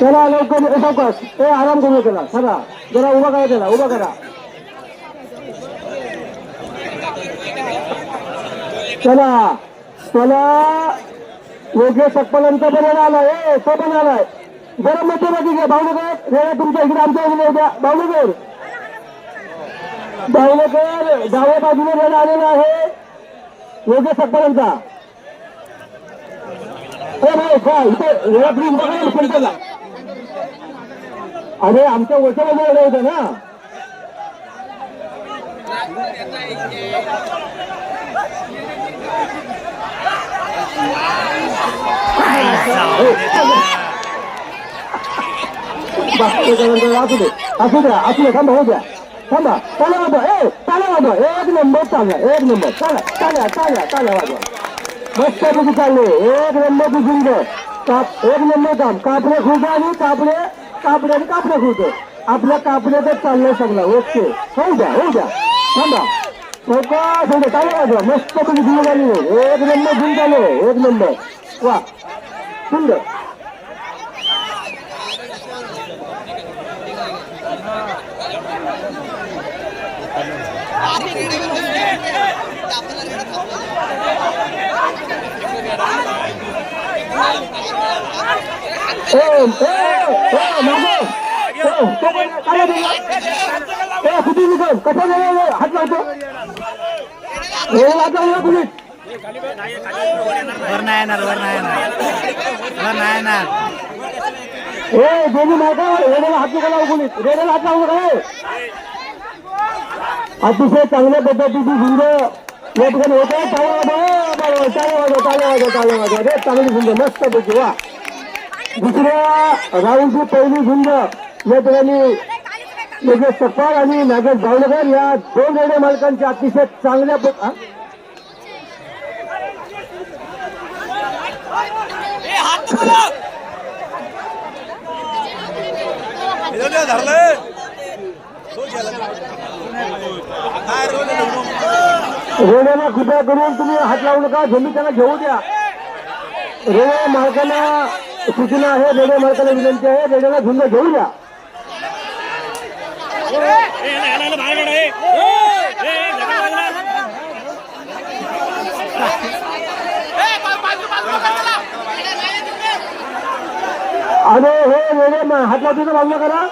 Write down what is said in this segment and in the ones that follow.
चला लवकर ए, सावकाश ए आराम करू त्याला सरा जरा उभा करा त्याला उभा करा. चला. चला. योग्य सक्पलांचा पण आलाय. ए तो पण आलाय. जरा मध्यभागी घ्या भावनगर. रेडा तुमच्या इकडे आमच्या इकडे उद्या भावनगर. भावनगर डाव्या बाजूने रेडा आलेला आहे. योग्य सक्पलांचा ए भाई काय इथे रेडा तुम्ही उभा करा पंचाला हो, हो, हो, अरे आमच्या वरच्या बाजूला होतं ना. असू दे. असू द्या असू द्या थांबा हो द्या. थांबा चाल्या वाजवा. ए चाल्या वाजवा. एक नंबर चालला एक नंबर. चाला चाल्या चाल्या चाल्या वाजवा. मस्त पैकी चालले. एक नंबर दिसून घे काप एक नंबर काम कापडे खुद आणि कापडे कापडे आणि कापडे खुद आपल्या कापडे तर चाललंय सगळं. ओके. होऊ द्या होऊ द्या. थांबा. फोकस होऊ द्या चाल्या वाजवा मस्त पैकी गुण झाली. एक नंबर घेऊन झाले. एक नंबर. वा. सुंदर ए, ए, ए, मागे. ए, तो पण काय दिला? ए, किती निघल? कसा गेला? हात लावतो हात लावला पोलीस वर नाही येणार वर नाही येणार वर नाही येणार दोन्ही रेड्याला हात नका लावू पोलीस रेड्याला हात लावू नका अतिशय चांगल्या पद्धतीची झुंज या ठिकाणी होत आहे. वाजवा चालू वाजवा चालू वाजवा वाजवा रे चांगली झुंज मस्त पैकी वा दुसऱ्या राऊंडची पहिली झुंज या ठिकाणी योगेश सपकाळ आणि नागेश भावनगर या दोन रेडे मालकांच्या अतिशय चांगल्या धरलं हा? कृपया करून तुम्ही हात लावू नका झेंडी त्यांना घेऊ द्या. रेड्या मालकांना सूचना आहे रेड्या मालकांना विनंती आहे रेड्याला झुंज घेऊ द्या. आणि हे रेडे हात लावतो बाजूला करा.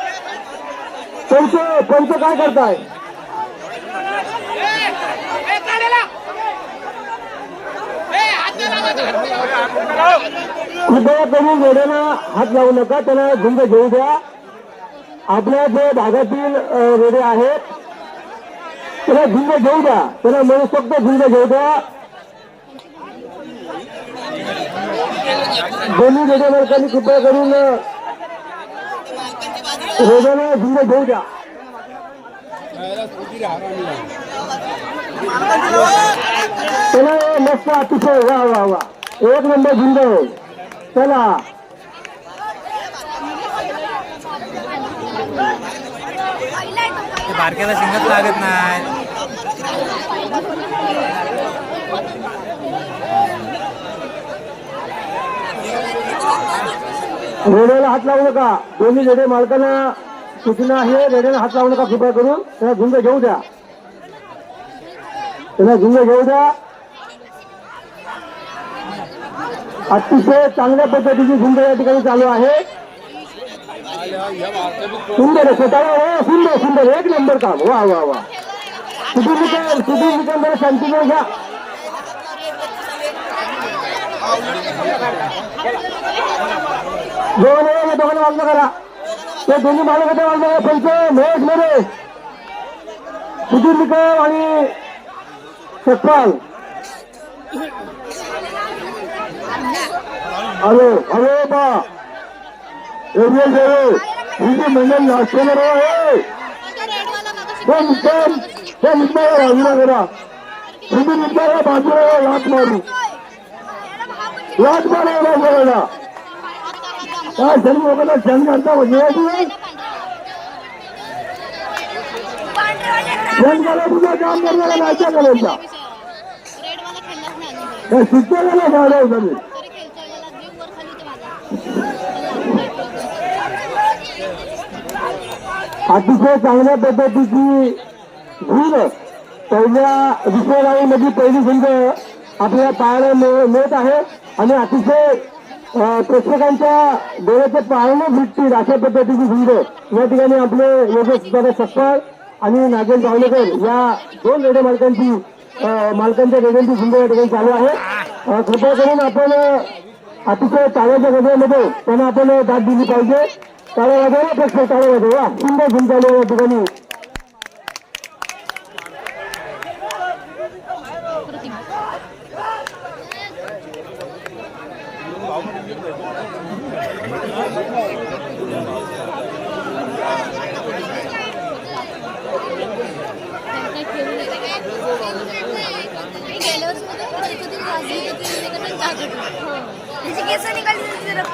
पंच पंच काय करताय? कृपया करून रेड्याला हात लावू नका त्यांना झुंज घेऊ द्या. आपल्या जे भागातील रेडे आहेत. त्याला झुंज घेऊ द्या. त्यांना मनसोक्त झुंज घेऊ द्या. दोन्ही रेडे मालकांनी कृपया करून अ, रेड्याला झुंज घेऊ द्या. चला मस्त अतिशय वा वा वा. एक नंबर आहे. चला. बारक्याला शिंगत लागत नाही रेड्याला हात लावू नका. दोन्ही रेडे मालकांना सूचना आहे रेड्याला हात लावू नका कृपया करून. त्यांना झुंज घेऊ द्या. त्यांना झुंज घेऊ द्या. अतिशय चांगल्या पद्धतीची झुंज या ठिकाणी चालू आहे. सुंदर स्वतःला सुंदर सुंदर. एक नंबर काम. वा वा वा. सुधीर निकम सुधीर निकम जरा शांतीने घ्या. दोन वेळा दोघांना वाजलं करा. ते दोन्ही मालक वाजलं करा. पंच महेश मोरे सुधीर निकम आणि सतपाल हॅलो हॅलो बा. एरियल देवे हिंदी मंडळ नाश्तेवर आहे. पण पण त्या निघणारा बाजूला करा तुम्ही निघणारा बाजूला लाट मारू. लाट मारा बाजूला. काय सर्व लोकांना क्षण करता म्हणजे क्षण करा काम करणारा नाचा करायचा अतिशय चांगल्या पद्धतीची भूल पहिल्या दुसऱ्या राऊंडमध्ये पहिली संघ आपल्या पाहायला मिळत आहे. आणि अतिशय प्रेक्षकांच्या डोळ्याचे पाळणं भेटतील अशा पद्धतीची संघ या ठिकाणी आपले योग दादा सप्पाळ आणि नागेश जावलेकर या दोन रेडे मालकांची मालकांच्या रेड्यांची झुंज या ठिकाणी चालू आहे अं, कृपया करून आपण अं, अतिशय टाळ्याच्या गजरामध्ये त्यांना आपण दाद दिली पाहिजे टाळ्या वाजवा ना प्रेक्षक टाळ्या वाजवा सुंदर झुंज चालू आहे या ठिकाणी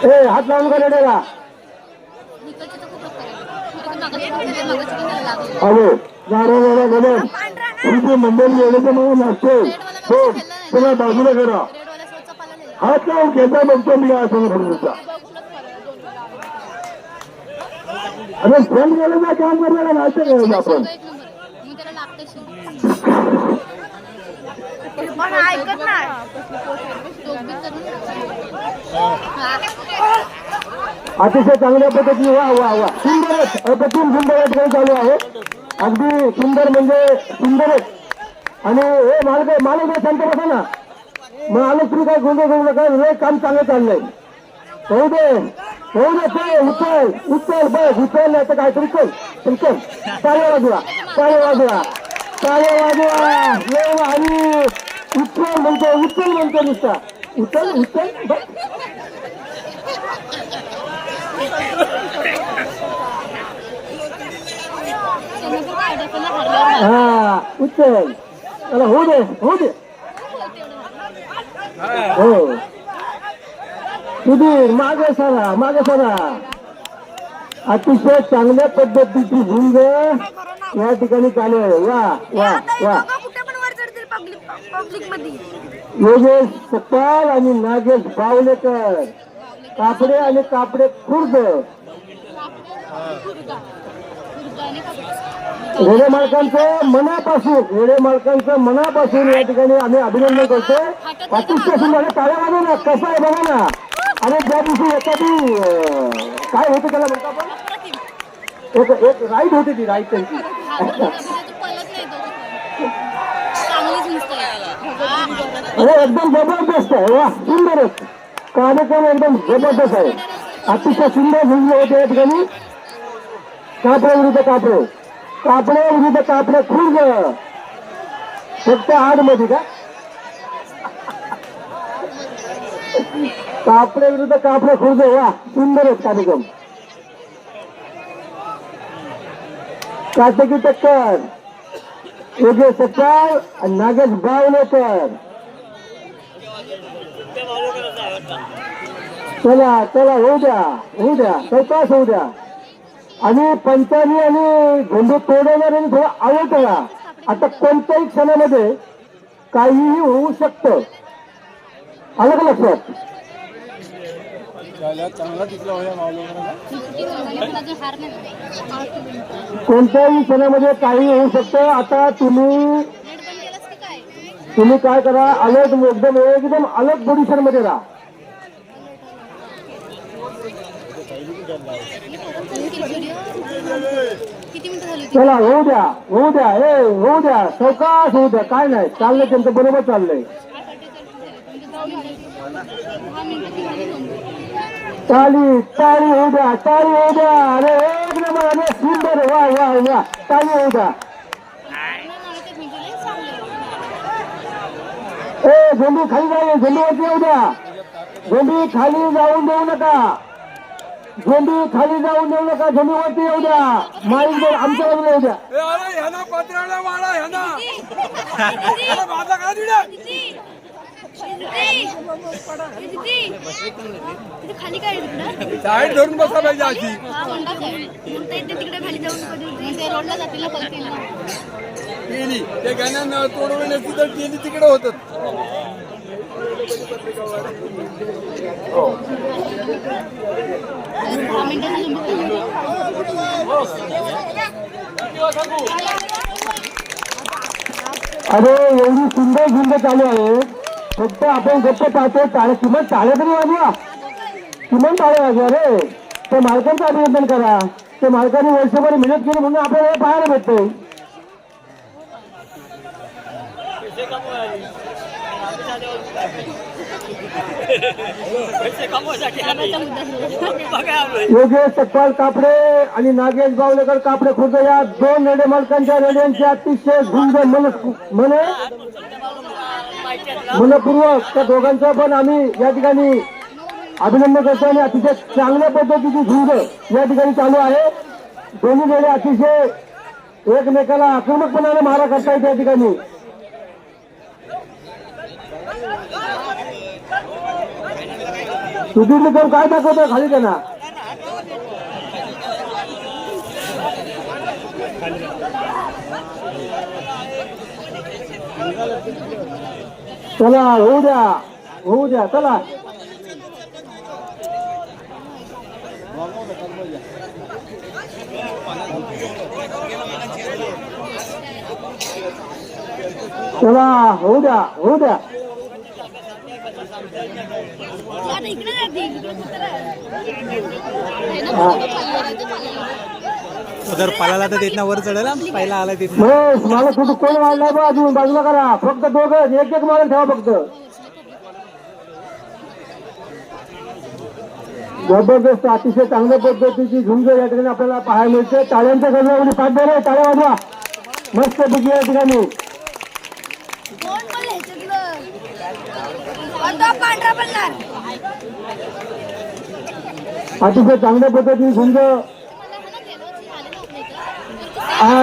ए हात लावून का लागली. अरे गाड्या गाड्या गडन तुमची मंडळी येण्याचं म्हणून असते हो तुम्हाला बाजूला करा. हात लावून घेता बघतो मी काय सांगत तुमचा अरे फ्रंट गेलं काम करायला नाश्ता करायचं आपण. लागते पण ऐकत नाही. अतिशय चांगल्या पद्धतीने वा वा वा. सुंदरच अप्रतिम सुंदर या ठिकाणी चालू आहे. अगदी सुंदर म्हणजे सुंदरच आणि हे मालक मालक हे शांत बसा ना. मग आलो तुम्ही काय गोंधळ करू नका. हे काम चांगलं चाललंय. होऊ दे. होऊ दे ते उचल उचल बस उचल नाही तर काहीतरी चल चल चल. चाले वाजवा चाले वाजवा चाले वाजवा. उचल म्हणतो उचल म्हणतो नुसता उचल उचल बस हा उचल त्याला होऊ दे होऊ दे हो सुधीर मागे सरा मागे सरा अतिशय चांगल्या पद्धतीची झुंज या ठिकाणी चालू आहे वा वा वा कुठे पण वर चढतील पब्लिक पब्लिकमध्ये योगेश सपाल आणि नागेश बावलेकर. कापडे आणि कापडे खुर्द. घोडे मालकांचं मनापासून घोडे मालकांचं मनापासून या ठिकाणी आम्ही अभिनंदन करतो. अतिशय सुंदर टाळ्या वाजवा ना कसं आहे बघा ना. आणि ज्या दिवशी एखादी काय होतं त्याला म्हणतो आपण? एक एक होती ती राईट त्यांची पळत नाही तो चांगलीच हो अरे एकदम जबरदस्त आहे. वा सुंदरच कार्यक्रम एकदम जबरदस्त आहे. अतिशय सुंदर झुंजले होते या ठिकाणी. कापडे विरुद्ध कापडे. कापडे विरुद्ध कापडे खुर्ग फक्त आठमध्ये का? कापडे विरुद्ध कापडे खुर्ग वा सुंदरच कार्यक्रम. काटकी टक्कर. योगेश सकाळ आणि नागेश बावलेकर चला चला होऊ द्या होऊ द्या चौकास होऊ द्या. आणि पंचानी आणि झेंडू तोडवणाऱ्यांनी थोडं आवड करा आता कोणत्याही क्षणामध्ये काहीही होऊ शकतं. आलं का लक्षात? नाही कोणत्याही क्षणामध्ये काही होऊ शकतं. आता तुम्ही रेड पण केलास की काय तुम्ही काय करा अलर्ट एकदम एकदम अलर्ट पोझिशनमध्ये राहा. चला होऊ द्या होऊ द्या ए होऊ द्या चौकास होऊ द्या काय नाही चाललंय त्यांचं बरोबर चाललंय. दहा मिनिटं टाळी टाळी होऊ द्या टाळी होऊ द्या अरे एक नंबर अरे सुंदर वा वा वा टाळी होऊ द्या. ए झेंडू खाली जाईल झेंडूवरती येऊ द्या. झेंडू खाली जाऊन देऊ नका. झेंडू खाली जाऊन देऊ नका झेंडूवरती येऊ द्या. माईक जर आमच्या बाजूला येऊ द्या. ए, अरे ह्याना पत्रावळ्या वाळा ह्याना माझा काय दिला? साईड धरून बसा पाहिजे हा ते तिकडे खाली जाऊन रोडला जातील गेली त्या गाण्यानं तोडवण्याची तर गेली तिकडे होत अरे एवढी सुंदर झुंड चालू आहे. फक्त आपण गप्प पाहतो टाळे किमान टाळे तरी वाजवा. किमान टाळे वाजवा रे. ते मालकांचं अभिनंदन करा. ते मालकांनी वर्षभर मेहनत केली म्हणून आपल्याला पाहायला भेटतोय. योगेश सखपाल कापडे आणि नागेश बावलेकर कापडे खुर्द या दोन रेडे मालकांच्या रेड्यांची अतिशय झुंज मन मन मनपूर्वक त्या दोघांचं पण आम्ही या ठिकाणी अभिनंदन करतो आणि अतिशय चांगल्या पद्धतीची झुंज या ठिकाणी चालू आहे. दोन्ही रेडे अतिशय एकमेकाला आक्रमकपणाने मारा करतायत या ठिकाणी. सुधीर निकम काय दाखवतोय खाली त्यांना? चला होऊ द्या होऊ द्या चला. चला होऊ द्या होऊ द्या. जर पळाला तर तिथनं वर चढेल हा. पहिला आला महेश मला कुठं कोण वाढलाय बा? अजून बाजूला करा. फक्त दोघं एक एक मारून ठेवा फक्त. जबरदस्त अतिशय चांगल्या पद्धतीची झुंज या ठिकाणी आपल्याला पाहायला मिळते. टाळ्यांच्या गजरामध्ये साथ द्या रे टाळ्या वाजवा. मस्त पैकी या ठिकाणी. कोण पण ह्याच्यातलं? आणि तो पांढरा पडणार अतिशय चांगल्या पद्धतीची झुंज मला मला गेल्या वर्षी आले नव्हते इथं. आहे.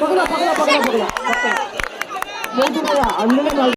पकडा पकडा पकडा पकडा